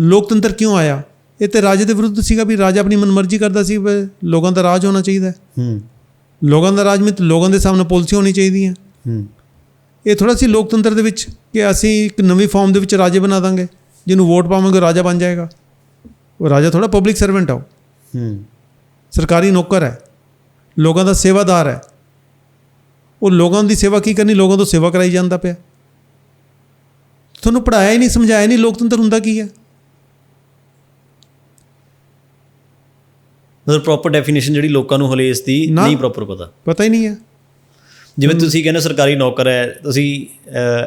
ਲੋਕਤੰਤਰ ਕਿਉਂ ਆਇਆ? ਇਹ ਤੇ ਰਾਜੇ ਦੇ ਵਿਰੁੱਧ ਸੀਗਾ ਵੀ ਰਾਜਾ ਆਪਣੀ ਮਨਮਰਜ਼ੀ ਕਰਦਾ ਸੀ ਵੀ ਲੋਕਾਂ ਦਾ ਰਾਜ ਹੋਣਾ ਚਾਹੀਦਾ ਹੈ। ਹੂੰ। ਲੋਕਾਂ ਦਾ ਰਾਜ ਵਿੱਚ ਲੋਕਾਂ ਦੇ ਸਾਹਮਣੇ ਪਾਲਿਸੀ ਹੋਣੀ ਚਾਹੀਦੀ ਹੈ। ਹੂੰ ਇਹ ਥੋੜਾ ਸੀ ਲੋਕਤੰਤਰ ਦੇ ਵਿੱਚ ਕਿ ਅਸੀਂ ਇੱਕ ਨਵੀਂ ਫਾਰਮ ਦੇ ਵਿੱਚ ਰਾਜੇ ਬਣਾ ਦਾਂਗੇ ਜਿਹਨੂੰ ਵੋਟ ਪਾਵਾਂਗੇ ਰਾਜਾ ਬਣ ਜਾਏਗਾ। ਉਹ ਰਾਜਾ ਥੋੜਾ ਪਬਲਿਕ ਸਰਵੈਂਟ ਆ ਹੂੰ। ਸਰਕਾਰੀ ਨੌਕਰ ਹੈ। ਲੋਕਾਂ ਦਾ ਸੇਵਾਦਾਰ ਹੈ। ਉਹ ਲੋਕਾਂ ਦੀ ਸੇਵਾ ਕੀ ਕਰਨੀ? ਲੋਕਾਂ ਤੋਂ ਸੇਵਾ ਕਰਾਈ ਜਾਂਦਾ ਪਿਆ। ਤੁਹਾਨੂੰ ਪੜਾਇਆ ਹੀ ਨਹੀਂ ਸਮਝਾਇਆ ਨਹੀਂ ਲੋਕਤੰਤਰ ਹੁੰਦਾ ਕੀ ਹੈ? ਮਤਲਬ ਪ੍ਰੋਪਰ ਡੈਫੀਨੇਸ਼ਨ ਜਿਹੜੀ ਲੋਕਾਂ ਨੂੰ ਹਲੇ ਇਸ ਦੀ। ਨਹੀਂ ਪ੍ਰੋਪਰ ਪਤਾ। ਪਤਾ ਹੀ ਨਹੀਂ ਹੈ। ਜਿਵੇਂ ਤੁਸੀਂ ਕਹਿੰਦੇ ਸਰਕਾਰੀ ਨੌਕਰ ਹੈ ਤੁਸੀਂ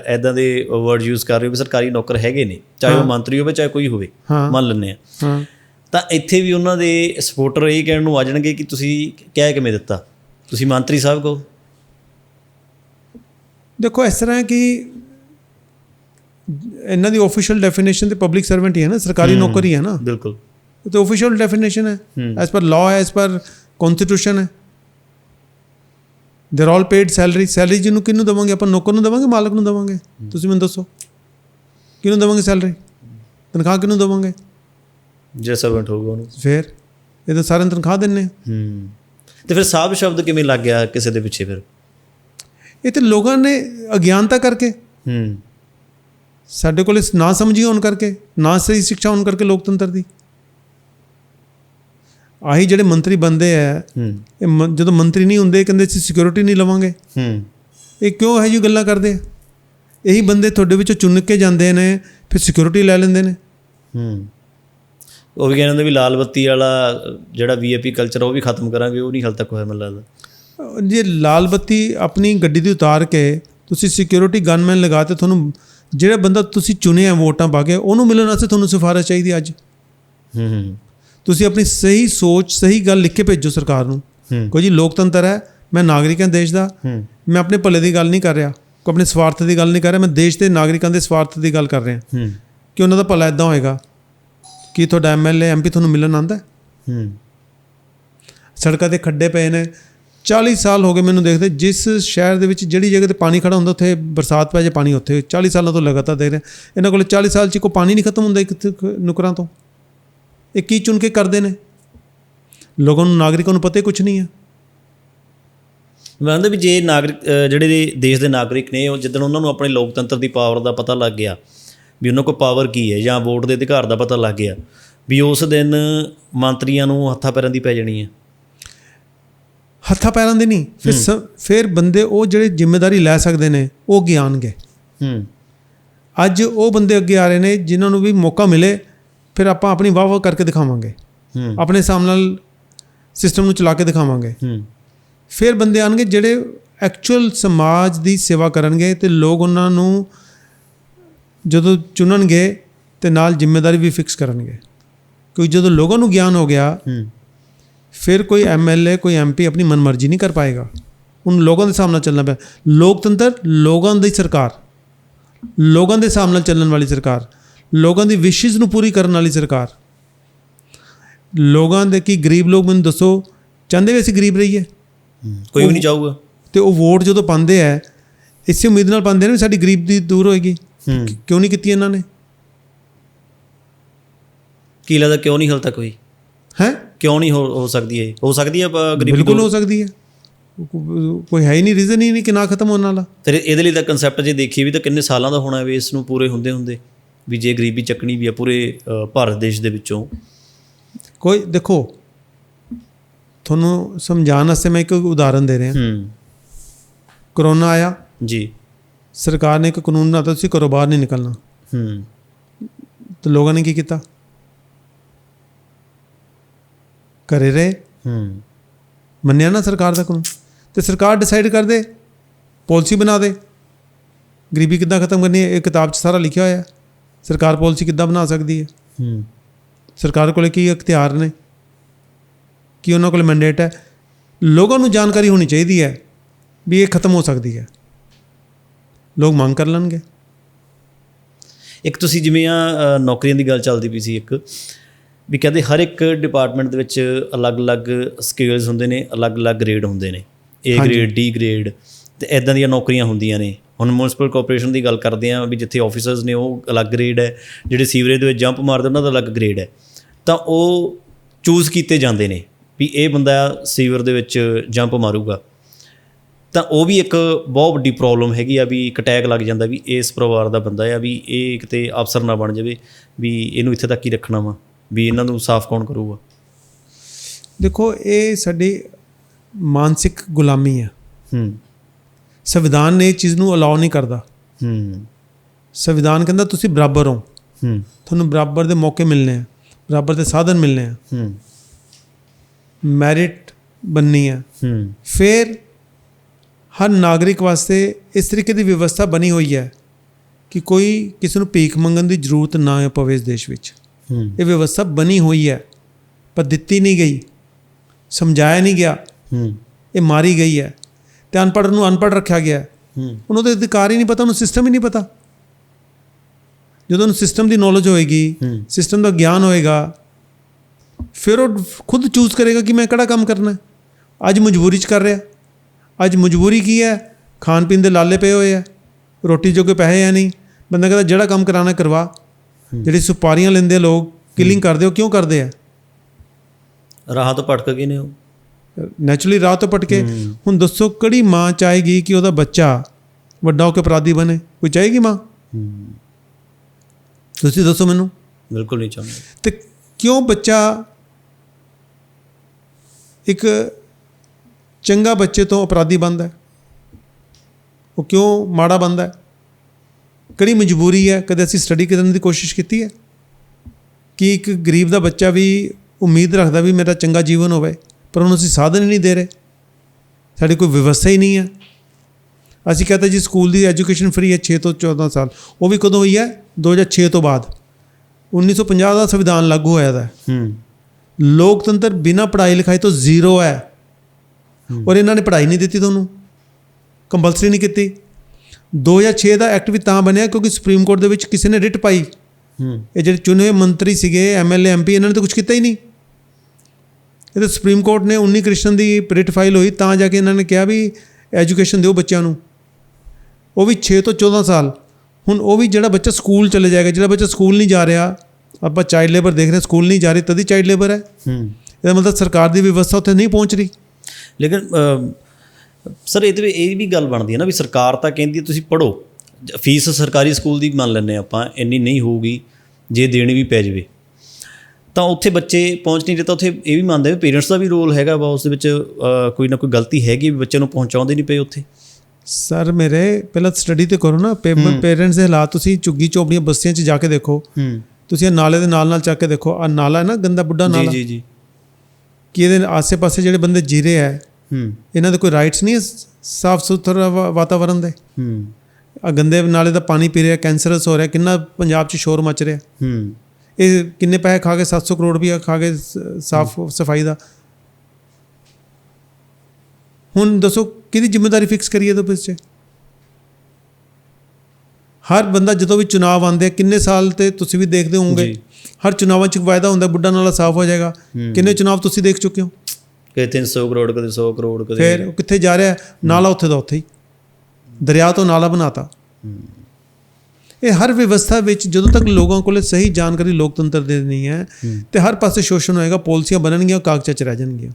ਐਦਾਂ ਦੇ ਵਰਡ ਯੂਜ਼ ਕਰ ਰਹੇ ਹੋ ਵੀ ਸਰਕਾਰੀ ਨੌਕਰ ਹੈਗੇ ਨੇ ਚਾਹੇ ਉਹ ਮੰਤਰੀ ਹੋਵੇ ਚਾਹੇ ਕੋਈ ਹੋਵੇ। ਮੰਨ ਲੈਂਦੇ ਆ ਹਾਂ। ਤਾਂ ਇੱਥੇ ਵੀ ਉਹਨਾਂ ਦੇ ਸਪੋਰਟਰ ਇਹ ਕਹਿਣ ਨੂੰ ਆ ਜਾਣਗੇ ਕਿ ਤੁਸੀਂ ਕਹਿ ਕਿਵੇਂ ਦਿੱਤਾ? ਤੁਸੀਂ ਮੰਤਰੀ ਸਾਹਿਬ ਕਹੋ। ਦੇਖੋ ਇਸ ਤਰ੍ਹਾਂ ਕਿ ਇਹਨਾਂ ਦੀ ਆਫੀਸ਼ੀਅਲ ਡੈਫੀਨੇਸ਼ਨ ਤੇ ਪਬਲਿਕ ਸਰਵੈਂਟ ਹੀ ਹੈ ਨਾ ਸਰਕਾਰੀ ਨੌਕਰ ਹੈ ਨਾ। ਬਿਲਕੁਲ। ਤਾਂ ਆਫੀਸ਼ੀਅਲ ਡੈਫੀਨੇਸ਼ਨ ਹੈ। ਐਸ ਪਰ ਲਾਅ ਹੈ ਐਸ ਪਰ ਕਨਸਟੀਟਿਊਸ਼ਨ ਹੈ। There all paid salary salary ਜਿਹਨੂੰ ਕਿਹਨੂੰ ਦੇਵਾਂਗੇ? ਆਪਾਂ ਨੌਕਰ ਨੂੰ ਦੇਵਾਂਗੇ ਮਾਲਕ ਨੂੰ ਦੇਵਾਂਗੇ? ਤੁਸੀਂ ਮੈਨੂੰ ਦੱਸੋ। ਕਿਹਨੂੰ ਦੇਵਾਂਗੇ ਸੈਲਰੀ ਤਨਖਾਹ ਕਿਹਨੂੰ ਦੇਵਾਂਗੇ? ਜੇ ਸਰਵੈਂਟ ਹੋਊਗਾ ਉਹਨੂੰ। ਫਿਰ? ਇਹ ਤਾਂ ਸਾਰਿਆਂ ਤਨਖਾਹ ਦਿੰਨੇ। ਹੂੰ। ਤੇ ਫਿਰ ਸਾਹਿਬ ਸ਼ਬਦ ਕਿਵੇਂ ਲੱਗ ਗਿਆ ਕਿਸੇ ਦੇ ਪਿੱਛੇ ਫਿਰ? ਇਹ ਤੇ ਲੋਕਾਂ ਨੇ ਅਗਿਆਨਤਾ ਕਰਕੇ। ਹੂੰ। ਸਾਡੇ ਕੋਲ ਇਸ ਨਾ ਸਮਝੀ ਹੋਣ ਕਰਕੇ ਨਾ ਸਹੀ ਸਿੱਖਿਆ ਹੋਣ ਕਰਕੇ ਲੋਕਤੰਤਰ ਦੀ। ਆਹੀ ਜਿਹੜੇ ਮੰਤਰੀ ਬੰਦੇ ਆ ਹੂੰ। ਇਹ ਜਦੋਂ ਮੰਤਰੀ ਨਹੀਂ ਹੁੰਦੇ ਕਹਿੰਦੇ ਸੀ ਸਿਕਿਉਰਿਟੀ ਨਹੀਂ ਲਵਾਂਗੇ। ਹੂੰ। ਇਹ ਕਿਉਂ ਹੈ ਜੀ ਗੱਲਾਂ ਕਰਦੇ ਆ? ਇਹੀ ਬੰਦੇ ਤੁਹਾਡੇ ਵਿੱਚੋਂ ਚੁਣ ਕੇ ਜਾਂਦੇ ਨੇ ਫਿਰ ਸਿਕਿਉਰਿਟੀ ਲੈ ਲੈਂਦੇ ਨੇ। ਹੂੰ। ਉਹ ਵੀ ਕਹਿੰਦੇ ਵੀ ਲਾਲ ਬੱਤੀ ਵਾਲਾ ਜਿਹੜਾ ਵੀਆਈਪੀ ਕਲਚਰ ਉਹ ਵੀ ਖਤਮ ਕਰਾਂਗੇ ਉਹ ਨਹੀਂ ਹਾਲ ਤੱਕ ਹੋਇਆ ਮੈਨੂੰ ਲੱਗਦਾ। ਜੇ ਲਾਲ ਬੱਤੀ ਆਪਣੀ ਗੱਡੀ ਦੀ ਉਤਾਰ ਕੇ ਤੁਸੀਂ ਸਿਕਿਉਰਿਟੀ ਗਨਮੈਨ ਲਗਾ ਤੇ ਤੁਹਾਨੂੰ ਜਿਹੜਾ ਬੰਦਾ ਤੁਸੀਂ ਚੁਣਿਆ ਵੋਟਾਂ ਪਾ ਕੇ ਉਹਨੂੰ ਮਿਲਣ ਵਾਸਤੇ ਤੁਹਾਨੂੰ ਸਿਫਾਰਿਸ਼ ਚਾਹੀਦੀ ਅੱਜ। ਹੂੰ ਹੂੰ। ਤੁਸੀਂ ਆਪਣੀ ਸਹੀ ਸੋਚ ਸਹੀ ਗੱਲ ਲਿਖ ਕੇ ਭੇਜੋ ਸਰਕਾਰ ਨੂੰ। ਕੋਈ ਜੀ ਲੋਕਤੰਤਰ ਹੈ ਮੈਂ ਨਾਗਰਿਕ ਹਾਂ ਦੇਸ਼ ਦਾ। ਮੈਂ ਆਪਣੇ ਭਲੇ ਦੀ ਗੱਲ ਨਹੀਂ ਕਰ ਰਿਹਾ। ਕੋਈ ਆਪਣੇ ਸਵਾਰਥ ਦੀ ਗੱਲ ਨਹੀਂ ਕਰ ਰਿਹਾ। ਮੈਂ ਦੇਸ਼ ਦੇ ਨਾਗਰਿਕਾਂ ਦੇ ਸਵਾਰਥ ਦੀ ਗੱਲ ਕਰ ਰਿਹਾ। ਕਿ ਉਹਨਾਂ ਦਾ ਭਲਾ ਇਦਾਂ ਹੋਏਗਾ? ਕਿ ਤੁਹਾਡਾ ਐਮਐਲਏ ਐਮਪੀ ਤੁਹਾਨੂੰ ਮਿਲਣ ਆਂਦਾ ਹੈ? ਸੜਕਾਂ ਤੇ ਖੱਡੇ ਪਏ ਨੇ। 40 ਸਾਲ ਹੋ ਗਏ ਮੈਨੂੰ ਦੇਖਦੇ। ਜਿਸ ਸ਼ਹਿਰ ਦੇ ਵਿੱਚ ਜਿਹੜੀ ਜਗ੍ਹਾ ਤੇ ਪਾਣੀ ਖੜਾ ਹੁੰਦਾ ਉੱਥੇ ਬਰਸਾਤ ਪੈ ਜਾਏ ਪਾਣੀ ਉੱਥੇ 40 ਸਾਲਾਂ ਤੋਂ ਲਗਾਤਾਰ ਦੇਖ ਰਹੇ। ਇਹਨਾਂ ਕੋਲ 40 ਸਾਲ 'ਚ ਕੋਈ ਪਾਣੀ ਨਹੀਂ ਖਤਮ ਹੁੰਦਾ ਇੱਕ ਨੁਕਰਾਂ ਤੋਂ। ਇਹ ਕੀ ਚੁਣ ਕੇ ਕਰਦੇ ਨੇ? ਲੋਕਾਂ ਨੂੰ ਨਾਗਰਿਕਾਂ ਨੂੰ ਪਤਾ ਹੀ ਕੁਝ ਨਹੀਂ ਹੈ। ਮੈਂ ਕਹਿੰਦਾ ਵੀ ਜੇ ਨਾਗਰਿਕ ਜਿਹੜੇ ਦੇ- ਦੇਸ਼ ਦੇ ਨਾਗਰਿਕ ਨੇ ਉਹ ਜਿੱਦਣ ਉਹਨਾਂ ਨੂੰ ਆਪਣੇ ਲੋਕਤੰਤਰ ਦੀ ਪਾਵਰ ਦਾ ਪਤਾ ਲੱਗ ਗਿਆ ਵੀ ਉਹਨਾਂ ਕੋਲ ਪਾਵਰ ਕੀ ਹੈ ਜਾਂ ਵੋਟ ਦੇ ਅਧਿਕਾਰ ਦਾ ਪਤਾ ਲੱਗ ਗਿਆ ਵੀ ਉਸ ਦਿਨ ਮੰਤਰੀਆਂ ਨੂੰ ਹੱਥਾਂ ਪੈਰਾਂ ਦੀ ਪੈ ਜਾਣੀ ਹੈ। ਹੱਥਾਂ ਪੈਰਾਂ ਦੇ ਨਹੀਂ ਫਿਰ ਫਿਰ ਬੰਦੇ ਉਹ ਜਿਹੜੇ ਜ਼ਿੰਮੇਵਾਰੀ ਲੈ ਸਕਦੇ ਨੇ ਉਹ ਅੱਗੇ ਆਉਣਗੇ। ਹੂੰ। ਅੱਜ ਉਹ ਬੰਦੇ ਅੱਗੇ ਆ ਰਹੇ ਨੇ ਜਿਨ੍ਹਾਂ ਨੂੰ ਵੀ ਮੌਕਾ ਮਿਲੇ ਫਿਰ ਆਪਾਂ ਆਪਣੀ ਵਾਹ ਵਾਹ ਕਰਕੇ ਦਿਖਾਵਾਂਗੇ। ਹੂੰ। ਆਪਣੇ ਹਿਸਾਬ ਨਾਲ ਸਿਸਟਮ ਨੂੰ ਚਲਾ ਕੇ ਦਿਖਾਵਾਂਗੇ। ਹੂੰ। ਫਿਰ ਬੰਦੇ ਆਣਗੇ ਜਿਹੜੇ ਐਕਚੁਅਲ ਸਮਾਜ ਦੀ ਸੇਵਾ ਕਰਨਗੇ ਤੇ ਲੋਕ ਉਹਨਾਂ ਨੂੰ ਜਦੋਂ ਚੁਣਨਗੇ ਤੇ ਨਾਲ ਜ਼ਿੰਮੇਵਾਰੀ ਵੀ ਫਿਕਸ ਕਰਨਗੇ। ਕਿਉਂਕਿ ਜਦੋਂ ਲੋਕਾਂ ਨੂੰ ਗਿਆਨ ਹੋ ਗਿਆ ਹੂੰ। ਫਿਰ ਕੋਈ ਐਮਐਲਏ ਕੋਈ ਐਮਪੀ ਆਪਣੀ ਮਨਮਰਜ਼ੀ ਨਹੀਂ ਕਰ ਪਾਏਗਾ। ਉਹਨੂੰ ਲੋਕਾਂ ਦੇ ਨਾਲ ਚੱਲਣਾ ਪਿਆ। ਲੋਕਤੰਤਰ ਲੋਕਾਂ ਦੀ ਸਰਕਾਰ। ਲੋਕਾਂ ਦੇ ਨਾਲ ਚੱਲਣ ਵਾਲੀ ਸਰਕਾਰ। ਲੋਕਾਂ ਦੀ ਵਿਸ਼ੇਸ ਨੂੰ ਪੂਰੀ ਕਰਨ ਵਾਲੀ ਸਰਕਾਰ। ਲੋਕਾਂ ਦੇ ਕੀ ਗਰੀਬ ਲੋਕ ਮੈਨੂੰ ਦੱਸੋ ਚਾਹੁੰਦੇ ਵੀ ਅਸੀਂ ਗਰੀਬ ਰਹੀਏ? ਕੋਈ ਵੀ ਨਹੀਂ ਚਾਹੂਗਾ ਤੇ ਉਹ ਵੋਟ ਜਦੋਂ ਪਾਉਂਦੇ ਆ ਇਸੇ ਉਮੀਦ ਨਾਲ ਪਾਉਂਦੇ ਨੇ ਵੀ ਸਾਡੀ ਗਰੀਬ ਦੀ ਦੂਰ ਹੋਏਗੀ। ਕਿਉਂ ਨਹੀਂ ਕੀਤੀ ਇਹਨਾਂ ਨੇ? ਕੀ ਲੱਗਦਾ ਕਿਉਂ ਨਹੀਂ ਹਾਲ ਤੱਕ ਹੋਈ? ਹੈ? ਕਿਉਂ ਨਹੀਂ ਹੋ ਸਕਦੀ ਹੈ ਹੋ ਸਕਦੀ ਹੈ ਗਰੀਬੀ ਬਿਲਕੁਲ ਹੋ ਸਕਦੀ ਹੈ ਕੋਈ ਹੈ ਹੀ ਨਹੀਂ ਰੀਜ਼ਨ ਹੀ ਨਹੀਂ ਕਿ ਨਾ ਖਤਮ ਹੋਣ ਵਾਲਾ। ਫਿਰ ਇਹਦੇ ਲਈ ਤਾਂ ਕਨਸੈਪਟ ਜੇ ਦੇਖੀਏ ਵੀ ਤਾਂ ਕਿੰਨੇ ਸਾਲਾਂ ਦਾ ਹੋਣਾ ਵੀ ਇਸ ਨੂੰ ਪੂਰੇ ਹੁੰਦੇ ਹੁੰਦੇ ਵੀ ਜੇ ਗਰੀਬੀ ਚੱਕਣੀ ਵੀ ਆ ਪੂਰੇ ਭਾਰਤ ਦੇਸ਼ ਦੇ ਵਿੱਚੋਂ। ਕੋਈ ਦੇਖੋ ਤੁਹਾਨੂੰ ਸਮਝਾਉਣ ਵਾਸਤੇ ਮੈਂ ਇੱਕ ਉਦਾਹਰਨ ਦੇ ਰਿਹਾ। ਹੂੰ। ਕਰੋਨਾ ਆਇਆ। ਜੀ। ਸਰਕਾਰ ਨੇ ਇੱਕ ਕਾਨੂੰਨ ਬਣਾਤਾ ਤੁਸੀਂ ਘਰੋਂ ਬਾਹਰ ਨਹੀਂ ਨਿਕਲਣਾ। ਹੂੰ। ਤੇ ਲੋਕਾਂ ਨੇ ਕੀ ਕੀਤਾ? ਘਰੇ ਰਹੇ। ਹੂੰ। ਮੰਨਿਆ ਨਾ ਸਰਕਾਰ ਦਾ ਕਾਨੂੰਨ? ਤੇ ਸਰਕਾਰ ਡਿਸਾਈਡ ਕਰ ਦੇ। ਪਾਲਿਸੀ ਬਣਾ ਦੇ। ਗਰੀਬੀ ਕਿੱਦਾਂ ਖਤਮ ਕਰਨੀ ਹੈ? ਇਹ ਕਿਤਾਬ 'ਚ ਸਾਰਾ ਲਿਖਿਆ ਹੋਇਆ ਹੈ। ਸਰਕਾਰ ਪਾਲਿਸੀ ਕਿੱਦਾਂ ਬਣਾ ਸਕਦੀ ਹੈ? ਹੂੰ। ਸਰਕਾਰ ਕੋਲੇ ਕੀ ਇਖਤਿਆਰ ਨੇ? ਕੀ ਉਹਨਾਂ ਕੋਲ ਮੈਂਡੇਟ ਹੈ? ਲੋਕਾਂ ਨੂੰ ਜਾਣਕਾਰੀ ਹੋਣੀ ਚਾਹੀਦੀ ਹੈ ਵੀ ਇਹ ਖਤਮ ਹੋ ਸਕਦੀ ਹੈ। ਲੋਕ ਮੰਗ ਕਰ ਲੈਣਗੇ। ਇੱਕ ਤੁਸੀਂ ਜਿਵੇਂ ਆ ਨੌਕਰੀਆਂ ਦੀ ਗੱਲ ਚੱਲਦੀ ਪਈ ਸੀ ਇੱਕ ਵੀ ਕਹਿੰਦੇ ਹਰ ਇੱਕ ਡਿਪਾਰਟਮੈਂਟ ਦੇ ਵਿੱਚ ਅਲੱਗ-ਅਲੱਗ ਸਕਿੱਲਸ ਹੁੰਦੇ ਨੇ ਅਲੱਗ-ਅਲੱਗ ਗ੍ਰੇਡ ਹੁੰਦੇ ਨੇ। A ਗ੍ਰੇਡ D ਗ੍ਰੇਡ ਤੇ ਐਦਾਂ ਦੀਆਂ ਨੌਕਰੀਆਂ ਹੁੰਦੀਆਂ ਨੇ। ਹੁਣ ਮਿਊਨਿਸਪਲ ਕਾਰਪੋਰੇਸ਼ਨ ਦੀ ਗੱਲ ਕਰਦੇ ਆ ਵੀ ਜਿੱਥੇ ਆਫੀਸਰਸ ਨੇ ਉਹ ਅਲੱਗ ਗ੍ਰੇਡ ਹੈ ਜਿਹੜੇ ਸੀਵਰੇਜ ਦੇ ਵਿੱਚ ਜੰਪ ਮਾਰਦੇ ਉਹਨਾਂ ਦਾ ਅਲੱਗ ਗ੍ਰੇਡ ਹੈ। ਤਾਂ ਉਹ ਚੂਜ਼ ਕੀਤੇ ਜਾਂਦੇ ਨੇ ਵੀ ਇਹ ਬੰਦਾ ਸੀਵਰ ਦੇ ਵਿੱਚ ਜੰਪ ਮਾਰੂਗਾ। ਤਾਂ ਉਹ ਵੀ ਇੱਕ ਬਹੁਤ ਵੱਡੀ ਪ੍ਰੋਬਲਮ ਹੈਗੀ ਆ ਵੀ ਇੱਕ ਟੈਗ ਲੱਗ ਜਾਂਦਾ ਵੀ ਇਸ ਪਰਿਵਾਰ ਦਾ ਬੰਦਾ ਆ ਵੀ ਇਹ ਕਿਤੇ ਅਫਸਰ ਨਾ ਬਣ ਜਾਵੇ ਵੀ ਇਹਨੂੰ ਇੱਥੇ ਤੱਕ ਹੀ ਰੱਖਣਾ ਵਾ ਵੀ ਇਹਨਾਂ ਨੂੰ ਸਾਫ਼ ਕੌਣ ਕਰੂਗਾ। ਦੇਖੋ ਇਹ ਸਾਡੀ ਮਾਨਸਿਕ ਗੁਲਾਮੀ ਹੈ ਹੂੰ। ਸੰਵਿਧਾਨ ਨੇ ਇਹ ਚੀਜ਼ ਨੂੰ ਅਲਾਉ ਨਹੀਂ ਕਰਦਾ। ਹੂੰ। ਸੰਵਿਧਾਨ ਕਹਿੰਦਾ ਤੁਸੀਂ ਬਰਾਬਰ ਹੋ। ਹੂੰ। ਤੁਹਾਨੂੰ ਬਰਾਬਰ ਦੇ ਮੌਕੇ ਮਿਲਨੇ ਆ ਬਰਾਬਰ ਦੇ ਸਾਧਨ ਮਿਲਨੇ ਆ। ਹੂੰ। ਮੈਰਿਟ ਬੰਨੀ ਆ। ਹੂੰ। ਫਿਰ ਹਰ ਨਾਗਰਿਕ ਵਾਸਤੇ ਇਸ ਤਰੀਕੇ ਦੀ ਵਿਵਸਥਾ ਬਣੀ ਹੋਈ ਹੈ ਕਿ ਕੋਈ ਕਿਸੇ ਨੂੰ ਭੀਖ ਮੰਗਣ ਦੀ ਜ਼ਰੂਰਤ ਨਾ ਪਵੇ ਇਸ ਦੇਸ਼ ਵਿੱਚ। ਹੂੰ। ਇਹ ਵਿਵਸਥਾ ਬਣੀ ਹੋਈ ਹੈ ਪਰ ਦਿੱਤੀ ਨਹੀਂ ਗਈ ਸਮਝਾਇਆ ਨਹੀਂ ਗਿਆ। ਹੂੰ। ਇਹ ਮਾਰੀ ਗਈ ਹੈ। ਤੇ ਅਨਪੜ੍ਹ ਨੂੰ ਅਨਪੜ੍ਹ ਰੱਖਿਆ ਗਿਆ। ਉਹਨੂੰ ਤਾਂ ਅਧਿਕਾਰ ਹੀ ਨਹੀਂ ਪਤਾ ਉਹਨੂੰ ਸਿਸਟਮ ਹੀ ਨਹੀਂ ਪਤਾ। ਜਦੋਂ ਉਹਨੂੰ ਸਿਸਟਮ ਦੀ ਨੌਲੇਜ ਹੋਏਗੀ। ਸਿਸਟਮ ਦਾ ਗਿਆਨ ਹੋਏਗਾ ਫਿਰ ਉਹ ਖੁਦ ਚੂਜ਼ ਕਰੇਗਾ ਕਿ ਮੈਂ ਕਿਹੜਾ ਕੰਮ ਕਰਨਾ ਹੈ। ਅੱਜ ਮਜਬੂਰੀ 'ਚ ਕਰ ਰਿਹਾ। ਅੱਜ ਮਜਬੂਰੀ ਕੀ ਹੈ? ਖਾਣ ਪੀਣ ਦੇ ਲਾਲੇ ਪਏ ਹੋਏ ਆ। ਰੋਟੀ ਜੋਗੇ ਪੈਸੇ ਹੈ ਨਹੀਂ। ਬੰਦਾ ਕਹਿੰਦਾ ਜਿਹੜਾ ਕੰਮ ਕਰਾਣਾ ਕਰਵਾ। ਜਿਹੜੀ ਸੁਪਾਰੀਆਂ ਲੈਂਦੇ ਆ ਲੋਕ ਕਿਲਿੰਗ ਕਰਦੇ ਹੋ ਕਿਉਂ ਕਰਦੇ ਆ? ਰਾਹ ਤੋਂ ਭਟਕ ਗਏ ਨੇ ਉਹ। ਨੈਚੁਰਲੀ ਰਾਹ ਤੋਂ ਪਟਕੇ। ਹੁਣ ਦੱਸੋ ਕਿਹੜੀ ਮਾਂ ਚਾਹੇਗੀ ਕਿ ਉਹਦਾ ਬੱਚਾ ਵੱਡਾ ਹੋ ਕੇ ਅਪਰਾਧੀ ਬਣੇ? ਕੋਈ ਚਾਹੇਗੀ ਮਾਂ? ਤੁਸੀਂ ਦੱਸੋ ਮੈਨੂੰ। ਬਿਲਕੁਲ ਨਹੀਂ ਚਾਹੁੰਦੇ। ਤੇ ਕਿਉਂ ਬੱਚਾ ਇੱਕ ਚੰਗਾ ਬੱਚੇ ਤੋਂ ਅਪਰਾਧੀ ਬਣਦਾ ਹੈ? ਉਹ ਕਿਉਂ ਮਾੜਾ ਬਣਦਾ ਹੈ? ਕਿਹੜੀ ਮਜਬੂਰੀ ਹੈ? ਕਦੇ ਅਸੀਂ ਸਟੱਡੀ ਕਰਨ ਦੀ ਕੋਸ਼ਿਸ਼ ਕੀਤੀ ਹੈ? ਕਿ ਇੱਕ ਗਰੀਬ ਦਾ ਬੱਚਾ ਵੀ ਉਮੀਦ ਰੱਖਦਾ ਵੀ ਮੇਰਾ ਚੰਗਾ ਜੀਵਨ ਹੋਵੇ। ਪਰ ਉਹਨੂੰ ਅਸੀਂ ਸਾਧਨ ਹੀ ਨਹੀਂ ਦੇ ਰਹੇ। ਸਾਡੀ ਕੋਈ ਵਿਵਸਥਾ ਹੀ ਨਹੀਂ ਹੈ। ਅਸੀਂ ਕਹਤੇ ਜੀ ਸਕੂਲ ਦੀ ਐਜੂਕੇਸ਼ਨ ਫ੍ਰੀ ਹੈ 6 ਤੋਂ 14 ਸਾਲ। ਉਹ ਵੀ ਕਦੋਂ ਹੋਈ ਹੈ? 2006 ਤੋਂ ਬਾਅਦ। 1950 ਦਾ ਸੰਵਿਧਾਨ ਲਾਗੂ ਹੋਇਆ ਦਾ ਹੂੰ। ਲੋਕਤੰਤਰ ਬਿਨਾ ਪੜ੍ਹਾਈ ਲਿਖਾਈ ਤੋਂ ਜ਼ੀਰੋ ਹੈ। ਔਰ ਇਹਨਾਂ ਨੇ ਪੜ੍ਹਾਈ ਨਹੀਂ ਦਿੱਤੀ ਤੁਹਾਨੂੰ। ਕੰਪਲਸਰੀ ਨਹੀਂ ਕੀਤੀ। 2006 ਦਾ ਐਕਟ ਵੀ ਤਾਂ ਬਣਿਆ ਕਿਉਂਕਿ ਸੁਪਰੀਮ ਕੋਰਟ ਦੇ ਵਿੱਚ ਕਿਸੇ ਨੇ ਰਿਟ ਪਾਈ। ਹੂੰ। ਇਹ ਜਿਹੜੇ ਚੁਣੇ ਮੰਤਰੀ ਸੀਗੇ ਐਮਐਲਏ ਐਮਪੀ ਇਹਨਾਂ ਨੇ ਤਾਂ ਕੁਝ ਕੀਤਾ ਹੀ ਨਹੀਂ। ਇਹ ਤਾਂ ਸੁਪਰੀਮ ਕੋਰਟ ਨੇ 19 ਕ੍ਰਿਸ਼ਨ ਦੀ ਰਿਟ ਫਾਈਲ ਹੋਈ ਤਾਂ ਜਾ ਕੇ ਇਹਨਾਂ ਨੇ ਕਿਹਾ ਵੀ ਐਜੂਕੇਸ਼ਨ ਦਿਓ ਬੱਚਿਆਂ ਨੂੰ। ਉਹ ਵੀ 6 ਤੋਂ 14 ਸਾਲ। ਹੁਣ ਉਹ ਵੀ ਜਿਹੜਾ ਬੱਚਾ ਸਕੂਲ ਚਲੇ ਜਾਏਗਾ ਜਿਹੜਾ ਬੱਚਾ ਸਕੂਲ ਨਹੀਂ ਜਾ ਰਿਹਾ ਆਪਾਂ ਚਾਈਲਡ ਲੇਬਰ ਦੇਖ ਰਹੇ ਹਾਂ, ਸਕੂਲ ਨਹੀਂ ਜਾ ਰਹੀ ਤਦੀ ਚਾਈਲਡ ਲੇਬਰ ਹੈ। ਹੂੰ। ਇਹਦਾ ਮਤਲਬ ਸਰਕਾਰ ਦੀ ਵਿਵਸਥਾ ਉੱਥੇ ਨਹੀਂ ਪਹੁੰਚ ਰਹੀ। ਲੇਕਿਨ ਸਰ ਇਹਦੇ ਵਿੱਚ ਇਹ ਵੀ ਗੱਲ ਬਣਦੀ ਹੈ ਨਾ ਵੀ ਸਰਕਾਰ ਤਾਂ ਕਹਿੰਦੀ ਹੈ ਤੁਸੀਂ ਪੜੋ ਫੀਸ ਸਰਕਾਰੀ ਸਕੂਲ ਦੀ ਮੰਨ ਲੈਂਦੇ ਹਾਂ ਆਪਾਂ ਇੰਨੀ ਨਹੀਂ ਹੋਊਗੀ ਜੇ ਦੇਣੀ ਵੀ ਪੈ ਜਾਵੇ। ਤਾਂ ਉੱਥੇ ਬੱਚੇ ਪਹੁੰਚ ਨਹੀਂ ਰਹੇ ਤਾਂ ਉੱਥੇ ਇਹ ਵੀ ਮੰਨਦੇ ਵੀ ਪੇਰੈਂਟਸ ਦਾ ਵੀ ਰੋਲ ਹੈਗਾ ਵਾ ਉਸ ਦੇ ਵਿੱਚ ਕੋਈ ਨਾ ਕੋਈ ਗਲਤੀ ਹੈਗੀ ਵੀ ਬੱਚੇ ਨੂੰ ਪਹੁੰਚਾਉਂਦੇ ਨਹੀਂ ਪਏ ਉੱਥੇ। ਸਰ ਮੇਰੇ ਪਹਿਲਾਂ ਸਟੱਡੀ ਤੇ ਕਰੋ ਨਾ ਪੇਰੈਂਟਸ ਦੇ ਹਾਲਾਤ ਤੁਸੀਂ ਝੁੱਗੀ ਚੋਪੜੀਆਂ ਬਸਤੀਆਂ 'ਚ ਜਾ ਕੇ ਦੇਖੋ। ਤੁਸੀਂ ਨਾਲੇ ਦੇ ਨਾਲ ਨਾਲ ਚੱਕ ਕੇ ਦੇਖੋ ਆ ਨਾਲਾ ਹੈ ਨਾ ਗੰਦਾ ਬੁੱਢਾ ਜੀ ਨਾਲਾ? ਜੀ ਜੀ। ਕਿ ਇਹਦੇ ਆਸੇ-ਪਾਸੇ ਜਿਹੜੇ ਬੰਦੇ ਜੀ ਰਹੇ ਹੂੰ। ਇਹਨਾਂ ਦੇ ਕੋਈ ਰਾਈਟਸ ਨਹੀਂ ਹੈ ਸਾਫ਼ ਸੁਥਰਾ ਵਾ- ਵਾਤਾਵਰਣ ਦੇ? ਹੂੰ। ਆ ਗੰਦੇ ਨਾਲੇ ਦਾ ਪਾਣੀ ਪੀ ਰਿਹਾ ਕੈਂਸਰਸ ਹੋ ਰਿਹਾ ਕਿੰਨਾ ਪੰਜਾਬ 'ਚ ਸ਼ੋਰ ਮਚ ਰਿਹਾ। ਹੂੰ। ਇਹ ਕਿੰਨੇ ਪੈਸੇ ਖਾ ਕੇ 700 ਕਰੋੜ ਰੁਪਇਆ ਖਾ ਕੇ ਸਾਫ਼ ਸਫ਼ਾਈ ਦਾ? ਹੁਣ ਦੱਸੋ ਕਿਹਦੀ ਜ਼ਿੰਮੇਵਾਰੀ ਫਿਕਸ ਕਰੀਏ ਇਹਦੇ ਪਿੱਛੇ ਹਰ ਬੰਦਾ ਜਦੋਂ ਵੀ ਚੁਣਾਵ ਆਉਂਦੇ ਕਿੰਨੇ ਸਾਲ ਤੇ ਤੁਸੀਂ ਵੀ ਦੇਖਦੇ ਹੋਵੋਗੇ। ਹਰ ਚੁਣਾਵਾਂ 'ਚ ਵਾਅਦਾ ਹੁੰਦਾ ਬੁੱਢਾ ਨਾਲਾ ਸਾਫ਼ ਹੋ ਜਾਏਗਾ। ਕਿੰਨੇ ਚੁਣਾਵ ਤੁਸੀਂ ਦੇਖ ਚੁੱਕੇ ਹੋ? ਕਦੇ 300 ਕਰੋੜ ਕਦੇ 100 ਕਰੋੜ ਕਦੇ ਫਿਰ ਉਹ ਕਿੱਥੇ ਜਾ ਰਿਹਾ? ਨਾਲਾ ਉੱਥੇ ਦਾ ਉੱਥੇ ਹੀ। ਦਰਿਆ ਤੋਂ ਨਾਲਾ ਬਣਾਤਾ। ਇਹ ਹਰ ਵਿਵਸਥਾ ਵਿੱਚ ਜਦੋਂ ਤੱਕ ਲੋਕਾਂ ਕੋਲ ਸਹੀ ਜਾਣਕਾਰੀ ਲੋਕਤੰਤਰ ਦੇ ਨਹੀਂ ਹੈ ਤੇ ਹਰ ਪਾਸੇ ਸ਼ੋਸ਼ਣ ਹੋਏਗਾ ਪਾਲਿਸੀਆਂ ਬਣਨਗੀਆਂ ਕਾਗਜ਼ਾਂ 'ਚ ਰਹਿ ਜਾਣਗੀਆਂ।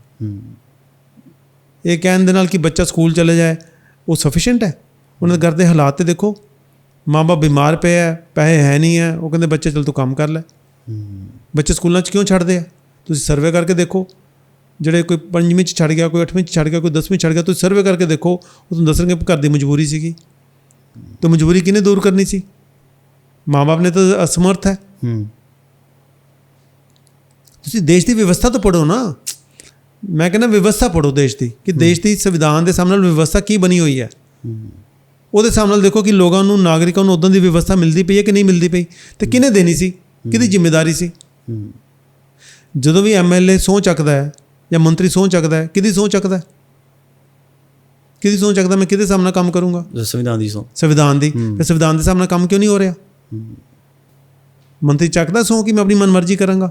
ਇਹ ਕਹਿਣ ਦੇ ਨਾਲ ਕਿ ਬੱਚਾ ਸਕੂਲ ਚਲੇ ਜਾਏ ਉਹ ਸਫੀਸ਼ੀਐਂਟ ਹੈ? ਉਹਨਾਂ ਦੇ ਘਰ ਦੇ ਹਾਲਾਤ ਤੇ ਦੇਖੋ। ਮਾਂ-ਬਾਪ ਬਿਮਾਰ ਪਏ ਹੈ ਪੈਸੇ ਹੈ ਨਹੀਂ ਹੈ ਉਹ ਕਹਿੰਦੇ ਬੱਚੇ ਚਲ ਤੂੰ ਕੰਮ ਕਰ ਲੈ। ਬੱਚੇ ਸਕੂਲਾਂ 'ਚ ਕਿਉਂ ਛੱਡਦੇ ਆ? ਤੁਸੀਂ ਸਰਵੇ ਕਰਕੇ ਦੇਖੋ। ਜਿਹੜੇ ਕੋਈ ਪੰਜਵੀਂ 'ਚ ਛੱਡ ਗਿਆ ਕੋਈ ਅੱਠਵੀਂ 'ਚ ਛੱਡ ਗਿਆ ਕੋਈ ਦਸਵੀਂ 'ਚ ਛੱਡ ਗਿਆ ਤੁਸੀਂ ਸਰਵੇ ਕਰਕੇ ਦੇਖੋ। ਉਹ ਤੁਹਾਨੂੰ ਦੱਸਣਗੇ ਘਰ ਦੀ ਮਜਬੂਰੀ ਸੀਗੀ। ਤੇ ਮਜਬੂਰੀ ਕਿਹਨੇ ਦੂਰ ਕਰਨੀ ਸੀ? ਮਾਂ-ਬਾਪ ਨੇ ਤਾਂ ਅਸਮਰਥ ਹੈ। ਹੂੰ। ਤੁਸੀਂ ਦੇਸ਼ ਦੀ ਵਿਵਸਥਾ ਤਾਂ ਪੜੋ ਨਾ। ਮੈਂ ਕਹਿੰਦਾ ਵਿਵਸਥਾ ਪੜੋ ਦੇਸ਼ ਦੀ ਕਿ ਦੇਸ਼ ਦੀ ਸੰਵਿਧਾਨ ਦੇ ਸਾਹਮਣੇ ਵਿਵਸਥਾ ਕੀ ਬਣੀ ਹੋਈ ਹੈ। ਉਹਦੇ ਸਾਹਮਣੇ ਦੇਖੋ ਕਿ ਲੋਕਾਂ ਨੂੰ ਨਾਗਰਿਕਾਂ ਨੂੰ ਉਦੋਂ ਦੀ ਵਿਵਸਥਾ ਮਿਲਦੀ ਪਈ ਹੈ ਕਿ ਨਹੀਂ ਮਿਲਦੀ ਪਈ। ਤੇ ਕਿਹਨੇ ਦੇਣੀ ਸੀ? ਕਿਹਦੀ ਜ਼ਿੰਮੇਵਾਰੀ ਸੀ? ਜਦੋਂ ਵੀ ਐਮਐਲਏ ਸਹੁੰ ਚੱਕਦਾ ਹੈ ਜਾਂ ਮੰਤਰੀ ਸਹੁੰ ਚੱਕਦਾ ਹੈ ਕਿਹਦੀ ਸਹੁੰ ਚੱਕਦਾ ਹੈ? ਕਿਹਦੀ ਸਹੁੰ ਚੱਕਦਾ ਮੈਂ ਕਿਹਦੇ ਸਾਹਮਣੇ ਕੰਮ ਕਰੂੰਗਾ? ਸੰਵਿਧਾਨ ਦੀ ਸੌ ਸੰਵਿਧਾਨ ਦੀ। ਫਿਰ ਸੰਵਿਧਾਨ ਦੇ ਸਾਹਮਣੇ ਕੰਮ ਕਿਉਂ ਨਹੀਂ ਹੋ ਰਿਹਾ? ਮੰਤਰੀ ਚੱਕਦਾ ਸਹੁੰ ਕਿ ਮੈਂ ਆਪਣੀ ਮਨਮਰਜ਼ੀ ਕਰਾਂਗਾ?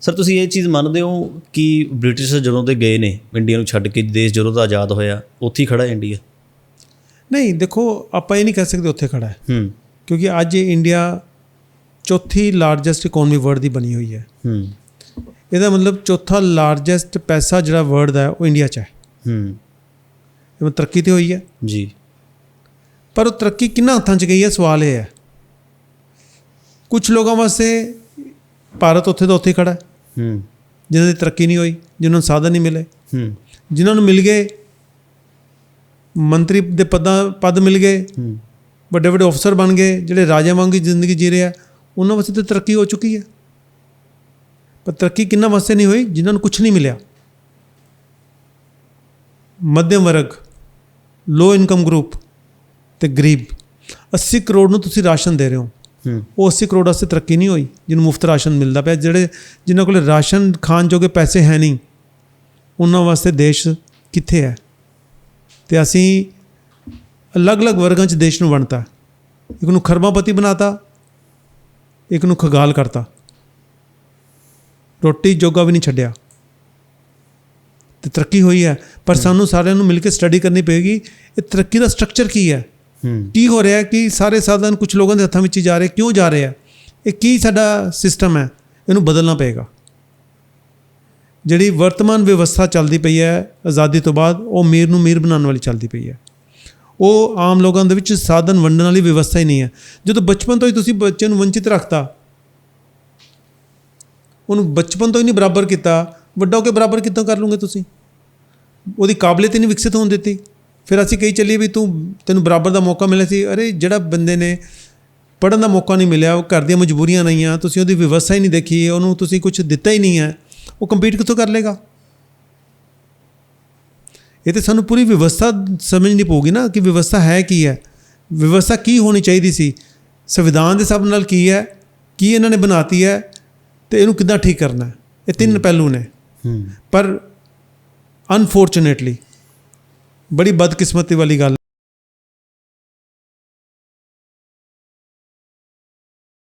ਸਰ ਤੁਸੀਂ ਇਹ ਚੀਜ਼ ਮੰਨਦੇ ਹੋ ਕਿ ਬ੍ਰਿਟਿਸ਼ ਜਦੋਂ ਦੇ ਗਏ ਨੇ ਇੰਡੀਆ ਨੂੰ ਛੱਡ ਕੇ ਦੇਸ਼ ਜਦੋਂ ਦਾ ਆਜ਼ਾਦ ਹੋਇਆ ਉੱਥੇ ਹੀ ਖੜਾ ਇੰਡੀਆ? ਨਹੀਂ ਦੇਖੋ ਆਪਾਂ ਇਹ ਨਹੀਂ ਕਹਿ ਸਕਦੇ ਉੱਥੇ ਖੜਾ ਹੈ। ਹੂੰ। ਕਿਉਂਕਿ ਅੱਜ ਇੰਡੀਆ ਚੌਥੀ ਲਾਰਜੈਸਟ ਇਕਨੋਮੀ ਵਰਲਡ ਦੀ ਬਣੀ ਹੋਈ ਹੈ। ਹੂੰ। ਇਹਦਾ ਮਤਲਬ ਚੌਥਾ ਲਾਰਜੈਸਟ ਪੈਸਾ ਜਿਹੜਾ ਵਰਲਡ ਦਾ ਹੈ ਉਹ ਇੰਡੀਆ 'ਚ ਹੈ। ਹੂੰ। ਇਹ ਤਰੱਕੀ ਤੇ ਹੋਈ ਹੈ। ਜੀ। ਪਰ ਉਹ ਤਰੱਕੀ ਕਿੰਨਾ ਹੱਥਾਂ 'ਚ ਗਈ ਹੈ? ਸਵਾਲ ਇਹ ਹੈ। ਕੁਝ ਲੋਕਾਂ ਵਾਸਤੇ ਭਾਰਤ ਉੱਥੇ ਦਾ ਉੱਥੇ ਖੜਾ ਹੈ। ਹੂੰ। ਜਿਨ੍ਹਾਂ ਦੀ ਤਰੱਕੀ ਨਹੀਂ ਹੋਈ ਜਿਨ੍ਹਾਂ ਨੂੰ ਸਾਧਨ ਨਹੀਂ ਮਿਲੇ। ਹੂੰ। ਜਿਨ੍ਹਾਂ ਨੂੰ ਮਿਲ ਗਏ ਮੰਤਰੀ ਦੇ ਪਦਾਂ ਪਦ ਮਿਲ ਗਏ। ਹੂੰ। ਵੱਡੇ ਵੱਡੇ ਅਫਸਰ ਬਣ ਗਏ ਜਿਹੜੇ ਰਾਜਾ ਵਾਂਗੀ ਜ਼ਿੰਦਗੀ ਜੀ ਰਹੇ ਆ। ਉਹਨਾਂ ਵਾਸਤੇ ਤਾਂ ਤਰੱਕੀ ਹੋ ਚੁੱਕੀ ਹੈ। ਪਰ ਤਰੱਕੀ ਕਿੰਨਾ ਵਾਸਤੇ ਨਹੀਂ ਹੋਈ? ਜਿਨ੍ਹਾਂ ਨੂੰ ਕੁਝ ਨਹੀਂ ਮਿਲਿਆ। ਮੱਧਮ ਵਰਗ ਲੋ ਇਨਕਮ ਗਰੁੱਪ ਤੇ ਗਰੀਬ। 80 ਕਰੋੜ ਨੂੰ ਤੁਸੀਂ ਰਾਸ਼ਨ ਦੇ ਰਹੇ ਹੋ। ਉਹ 80 ਕਰੋੜ ਵਾਸਤੇ ਤਰੱਕੀ ਨਹੀਂ ਹੋਈ ਜਿਹਨੂੰ ਮੁਫਤ ਰਾਸ਼ਨ ਮਿਲਦਾ ਪਿਆ ਜਿਹੜੇ ਜਿਨ੍ਹਾਂ ਕੋਲ ਰਾਸ਼ਨ ਖਾਣ ਜੋਗੇ ਪੈਸੇ ਹੈ ਨਹੀਂ ਉਹਨਾਂ ਵਾਸਤੇ ਦੇਸ਼ ਕਿੱਥੇ ਹੈ? ਤੇ ਅਸੀਂ ਅਲੱਗ-ਅਲੱਗ ਵਰਗਾਂ 'ਚ ਦੇਸ਼ ਨੂੰ ਵੰਡਤਾ। ਇੱਕ ਨੂੰ ਖਰਬਾਪਤੀ ਬਣਾਤਾ ਇੱਕ ਨੂੰ ਖਗਾਲ ਕਰਤਾ। ਰੋਟੀ ਜੋਗਾ ਵੀ ਨਹੀਂ ਛੱਡਿਆ। ਤੇ ਤਰੱਕੀ ਹੋਈ ਹੈ। ਪਰ ਸਾਨੂੰ ਸਾਰਿਆਂ ਨੂੰ ਮਿਲ ਕੇ ਸਟੱਡੀ ਕਰਨੀ ਪਏਗੀ ਇਹ ਤਰੱਕੀ ਦਾ ਸਟਰਕਚਰ ਕੀ ਹੂੰ? ਕੀ ਹੋ ਰਿਹਾ ਕਿ ਸਾਰੇ ਸਾਧਨ ਕੁਝ ਲੋਕਾਂ ਦੇ ਹੱਥਾਂ ਵਿੱਚ ਹੀ ਜਾ ਰਹੇ, ਕਿਉਂ ਜਾ ਰਹੇ ਆ? ਇਹ ਕੀ ਸਾਡਾ ਸਿਸਟਮ ਹੈ? ਇਹਨੂੰ ਬਦਲਣਾ ਪਏਗਾ। ਜਿਹੜੀ ਵਰਤਮਾਨ ਵਿਵਸਥਾ ਚੱਲਦੀ ਪਈ ਹੈ ਆਜ਼ਾਦੀ ਤੋਂ ਬਾਅਦ, ਉਹ ਮੀਰ ਨੂੰ ਮੀਰ ਬਣਾਉਣ ਵਾਲੀ ਚੱਲਦੀ ਪਈ ਹੈ। ਉਹ ਆਮ ਲੋਕਾਂ ਦੇ ਵਿੱਚ ਸਾਧਨ ਵੰਡਣ ਵਾਲੀ ਵਿਵਸਥਾ ਹੀ ਨਹੀਂ ਹੈ। ਜਦੋਂ ਬਚਪਨ ਤੋਂ ਹੀ ਤੁਸੀਂ ਬੱਚੇ ਨੂੰ ਵੰਚਿਤ ਰੱਖਤਾ, ਉਹਨੂੰ ਬਚਪਨ ਤੋਂ ਹੀ ਨਹੀਂ ਬਰਾਬਰ ਕੀਤਾ, ਵੱਡਾ ਹੋ ਕੇ ਬਰਾਬਰ ਕਿੱਦਾਂ ਕਰ ਲੂਗੇ ਤੁਸੀਂ? ਉਹਦੀ ਕਾਬਲੀਅਤ ਹੀ ਨਹੀਂ ਵਿਕਸਿਤ ਹੋਣ ਦਿੱਤੀ। ਫਿਰ ਅਸੀਂ ਕਹੀ ਚੱਲੀਏ ਵੀ ਤੂੰ ਤੈਨੂੰ ਬਰਾਬਰ ਦਾ ਮੌਕਾ ਮਿਲਿਆ ਸੀ। ਅਰੇ ਜਿਹੜਾ ਬੰਦੇ ਨੇ ਪੜਨ ਦਾ ਮੌਕਾ ਨਹੀਂ ਮਿਲਿਆ ਉਹ ਘਰ ਦੀਆਂ ਮਜਬੂਰੀਆਂ ਨਹੀਂ ਆ ਤੁਸੀਂ ਉਹਦੀ ਵਿਵਸਥਾ ਹੀ ਨਹੀਂ ਦੇਖੀ ਉਹਨੂੰ ਤੁਸੀਂ ਕੁਝ ਦਿੱਤਾ ਹੀ ਨਹੀਂ ਹੈ ਉਹ ਕੰਪੀਟ ਕਿੱਥੋਂ ਕਰ ਲੇਗਾ ਇਹ ਤੇ ਸਾਨੂੰ ਪੂਰੀ ਵਿਵਸਥਾ ਸਮਝਣੀ ਪਊਗੀ ਨਾ ਕਿ ਵਿਵਸਥਾ ਹੈ ਕੀ ਹੈ ਵਿਵਸਥਾ ਕੀ ਹੋਣੀ ਚਾਹੀਦੀ ਸੀ ਸੰਵਿਧਾਨ ਦੇ ਹਿਸਾਬ ਨਾਲ ਕੀ ਹੈ ਕੀ ਇਹਨਾਂ ਨੇ ਬਣਾਤੀ ਹੈ ਤੇ ਇਹਨੂੰ ਕਿੱਦਾਂ ਠੀਕ ਕਰਨਾ ਹੈ? ਇਹ ਤਿੰਨ ਪਹਿਲੂ ਨੇ। ਪਰ ਅਨਫੋਰਚੂਨੇਟਲੀ ਬੜੀ ਬਦਕਿਸਮਤੀ ਵਾਲੀ ਗੱਲ